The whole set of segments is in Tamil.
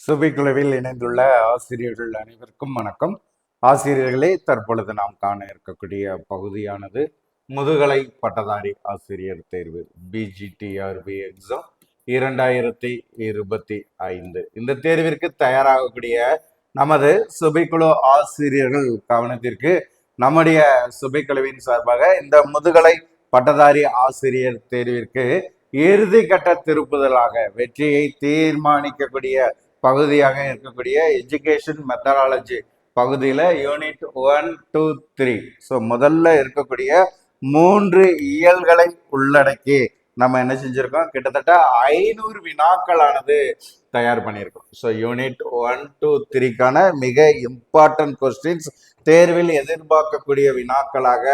சுபிக்குழுவில் இணைந்துள்ள ஆசிரியர்கள் அனைவருக்கும் வணக்கம். ஆசிரியர்களே தற்பொழுது நாம் காண இருக்கக்கூடிய பகுதியானது முதுகலை பட்டதாரி ஆசிரியர் தேர்வு பிஜிடிஆர்பி எக்ஸாம் இரண்டாயிரத்தி இருபத்தி ஐந்து. இந்த தேர்விற்கு தயாராகக்கூடிய நமது சுபைக்குழு ஆசிரியர்கள் கவனத்திற்கு நம்முடைய சுபைக்குழுவின் சார்பாக இந்த முதுகலை பட்டதாரி ஆசிரியர் தேர்விற்கு இறுதி கட்ட திருப்புதலாக வெற்றியை தீர்மானிக்கக்கூடிய பகுதியாக இருக்கக்கூடிய எஜுகேஷன் மெத்தடாலஜி பகுதியில் unit one two three so முதல்ல இருக்கக்கூடிய மூன்று இயல்களை உள்ளடக்கி நம்ம என்ன செஞ்சுருக்கோம்? கிட்டத்தட்ட ஐநூறு வினாக்களானது தயார் பண்ணியிருக்கோம். ஸோ யூனிட் ஒன் டூ த்ரீக்கான மிக இம்பார்ட்டன்ட் கொஸ்டின்ஸ் தேர்வில் எதிர்பார்க்கக்கூடிய வினாக்களாக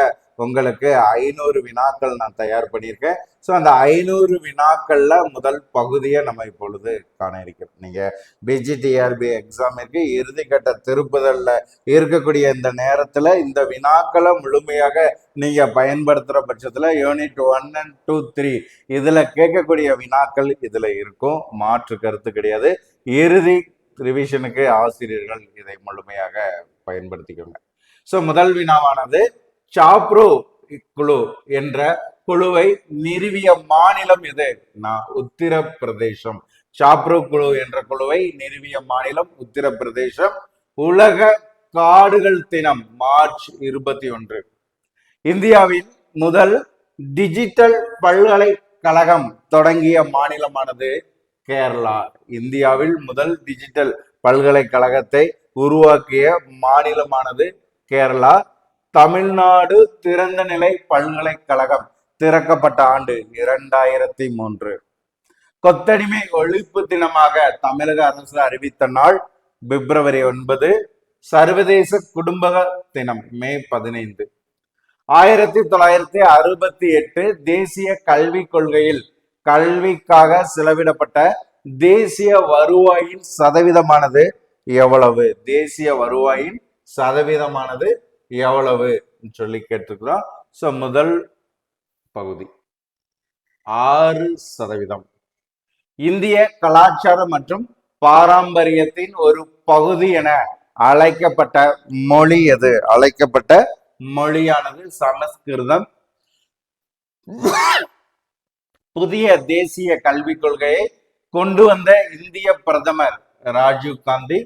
உங்களுக்கு ஐநூறு வினாக்கள் நான் தயார் பண்ணியிருக்கேன். ஸோ அந்த ஐநூறு வினாக்களில் முதல் பகுதியை நம்ம இப்பொழுது காண இருக்கிறோம். நீங்கள் பிஜிடிஆர்பி எக்ஸாமிற்கு இறுதிக்கட்ட திருப்புதலில் இருக்கக்கூடிய இந்த நேரத்தில் இந்த வினாக்களை முழுமையாக நீங்கள் பயன்படுத்துகிற பட்சத்தில் unit one and two three இதில் கேட்கக்கூடிய வினாக்கள் இதில் இருக்கும். மாற்று கருத்து கிடையாது. இறுதி ரிவிஷனுக்கு ஆசிரியர்கள் இதை முழுமையாக பயன்படுத்திக்கோங்க. ஸோ முதல் வினாவானது சாப்ரோ குழு என்ற குழுவை நிறுவிய மாநிலம் எது? நான் உத்தரப்பிரதேசம். சாப்ரோ குழு என்ற குழுவை நிறுவிய மாநிலம் உத்தரப்பிரதேசம். உலக காடுகள் தினம் மார்ச் இருபத்தி ஒன்று. இந்தியாவின் முதல் டிஜிட்டல் பல்கலைக்கழகம் தொடங்கிய மாநிலமானது கேரளா. இந்தியாவில் முதல் டிஜிட்டல் பல்கலைக்கழகத்தை உருவாக்கிய மாநிலமானது கேரளா. தமிழ்நாடு திறந்த நிலை பல்கலைக்கழகம் திறக்கப்பட்ட ஆண்டு இரண்டாயிரத்தி மூன்று. கொத்தடிமை ஒழிப்பு தினமாக தமிழக அரசு அறிவித்த நாள் பிப்ரவரி ஒன்பது சர்வதேச குடும்ப தினம் மே பதினைந்து. ஆயிரத்தி தொள்ளாயிரத்தி அறுபத்தி எட்டு தேசிய கல்விக் கொள்கையில் கல்விக்காக செலவிடப்பட்ட தேசிய வருவாயின் சதவீதமானது எவ்வளவு? தேசிய வருவாயின் சதவீதமானது எவ்வளவு சொல்லி கேட்டிருக்கிறோம். ஸோ முதல் பகுதி. ஆறு சதவீதம். இந்திய கலாச்சாரம் மற்றும் பாரம்பரியத்தின் ஒரு பகுதி என அழைக்கப்பட்ட மொழி எது? அழைக்கப்பட்ட மொழியானது சமஸ்கிருதம். புதிய தேசிய கல்விக் கொள்கையை கொண்டு வந்த இந்திய பிரதமர் ராஜீவ் காந்தி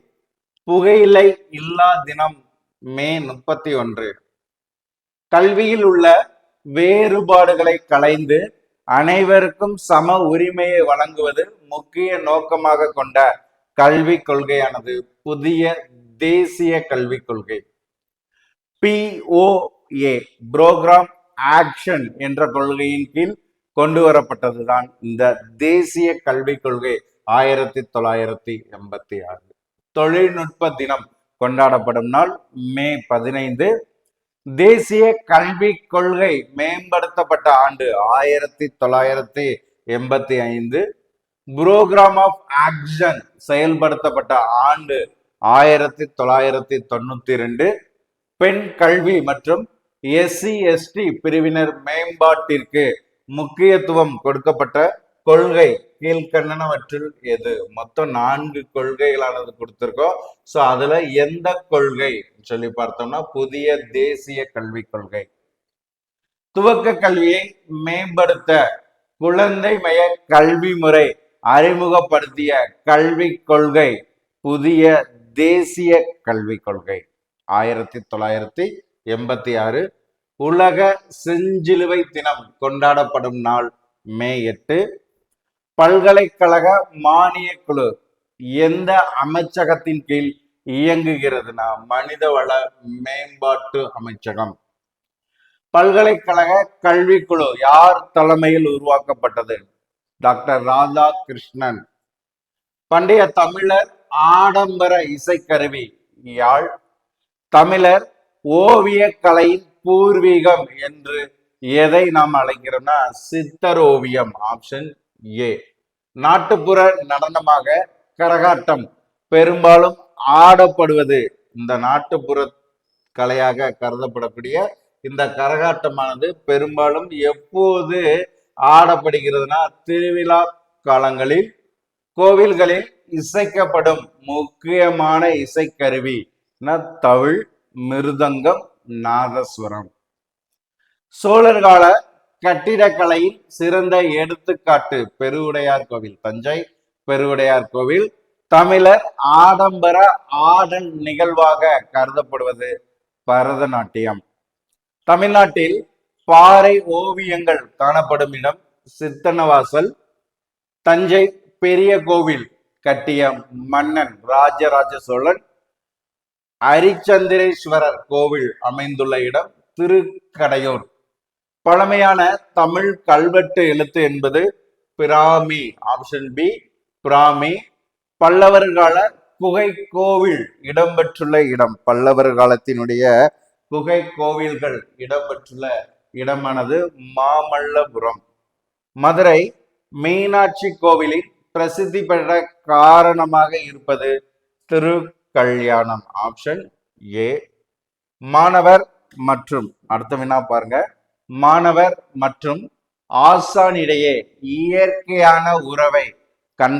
புகையிலை இல்லா தினம் மே முப்பத்தி ஒன்று. கல்வியில் உள்ள வேறுபாடுகளை களைந்து அனைவருக்கும் சம உரிமையை வழங்குவது முக்கிய நோக்கமாக கொண்ட கல்விக் கொள்கையானது. புதிய தேசிய கல்விக் கொள்கை. பிஓஏ புரோகிராம் ஆக்ஷன் என்ற கொள்கையின் கீழ் கொண்டு வரப்பட்டதுதான் இந்த தேசிய கல்விக் கொள்கை ஆயிரத்தி தொள்ளாயிரத்தி எண்பத்தி ஆறு. தொழில்நுட்ப தினம் கொண்டாடப்படும் நாள் மே பதினைந்து. தேசிய கல்விக் கொள்கை மேம்படுத்தப்பட்ட ஆண்டு ஆயிரத்தி தொள்ளாயிரத்தி எண்பத்தி ஐந்து. புரோகிராம் ஆஃப் ஆக்ஷன் செயல்படுத்தப்பட்ட ஆண்டு ஆயிரத்தி தொள்ளாயிரத்தி தொண்ணூத்தி ரெண்டு. பெண் கல்வி மற்றும் எஸ்சி எஸ்டி பிரிவினர் மேம்பாட்டிற்கு முக்கியத்துவம் கொடுக்கப்பட்ட கொள்கை. கீழ்கண்ணனவற்றில் எது? மொத்தம் நான்கு கொள்கைகளானது கொடுத்திருக்கோம். சோ அதுல எந்த கொள்கை? சொல்லி பார்த்தோம்னா புதிய தேசிய கல்விக் கொள்கை. துவக்க கல்வியை மேம்படுத்த குழந்தை மய கல்வி முறை அறிமுகப்படுத்திய கல்விக் கொள்கை புதிய தேசிய கல்விக் கொள்கை. ஆயிரத்தி தொள்ளாயிரத்தி எண்பத்தி ஆறு உலக செஞ்சிலுவை தினம் கொண்டாடப்படும் நாள் மே எட்டு. பல்கலைக்கழக மானிய குழு எந்த அமைச்சகத்தின் கீழ் இயங்குகிறதுனா மனிதவள மேம்பாட்டு அமைச்சகம். பல்கலைக்கழக கல்விக்குழு யார் தலைமையில் உருவாக்கப்பட்டது? டாக்டர் ராதா கிருஷ்ணன் பண்டைய தமிழர் ஆடம்பர இசைக்கருவி யாழ். தமிழர் ஓவிய கலையின் பூர்வீகம் என்று எதை நாம் அழைக்கிறோம்னா சித்தர் ஓவியம் ஆப்ஷன் ஏ. நாட்டுப்புற நடனமாக கரகாட்டம் பெரும்பாலும் ஆடப்படுவது இந்த நாட்டுப்புற கலையாக கருதப்படக்கூடிய இந்த கரகாட்டமானது பெரும்பாலும் எப்போது ஆடப்படுகிறதுனா திருவிழா காலங்களில் கோவில்களில் இசைக்கப்படும் முக்கியமான இசைக்கருவி தவிழ் மிருதங்கம் நாதஸ்வரம். சோழர் கால கட்டிடக்கலையின் சிறந்த எடுத்துக்காட்டு பெருவுடையார் கோவில். தஞ்சை பெருவுடையார் கோவில் தமிழர் ஆடம்பர ஆடன் நிகழ்வாக கருதப்படுவது பரதநாட்டியம். தமிழ்நாட்டில் பாறை ஓவியங்கள் காணப்படும் இடம் சித்தனவாசல் தஞ்சை பெரிய கோவில் கட்டிய மன்னன் ராஜராஜ சோழன். அரிச்சந்திரேஸ்வரர் கோவில் அமைந்துள்ள இடம் திருக்கடையூர். பழமையான தமிழ் கல்வெட்டு எழுத்து என்பது பிராமி ஆப்ஷன் பி பிராமி. பல்லவர் கால குகை கோவில் இடம்பெற்றுள்ள இடம். பல்லவர் காலத்தினுடைய புகை கோவில்கள் இடம்பெற்றுள்ள இடமானது மாமல்லபுரம். மதுரை மீனாட்சி கோவிலின் பிரசித்தி பெற்ற காரணமாக இருப்பது திருக்கல்யாணம் ஆப்ஷன் ஏ மாணவர் மற்றும் அடுத்த வினா பாருங்க. மாணவர் மற்றும் ஆசானிடையே இயற்கையான உறவை கண்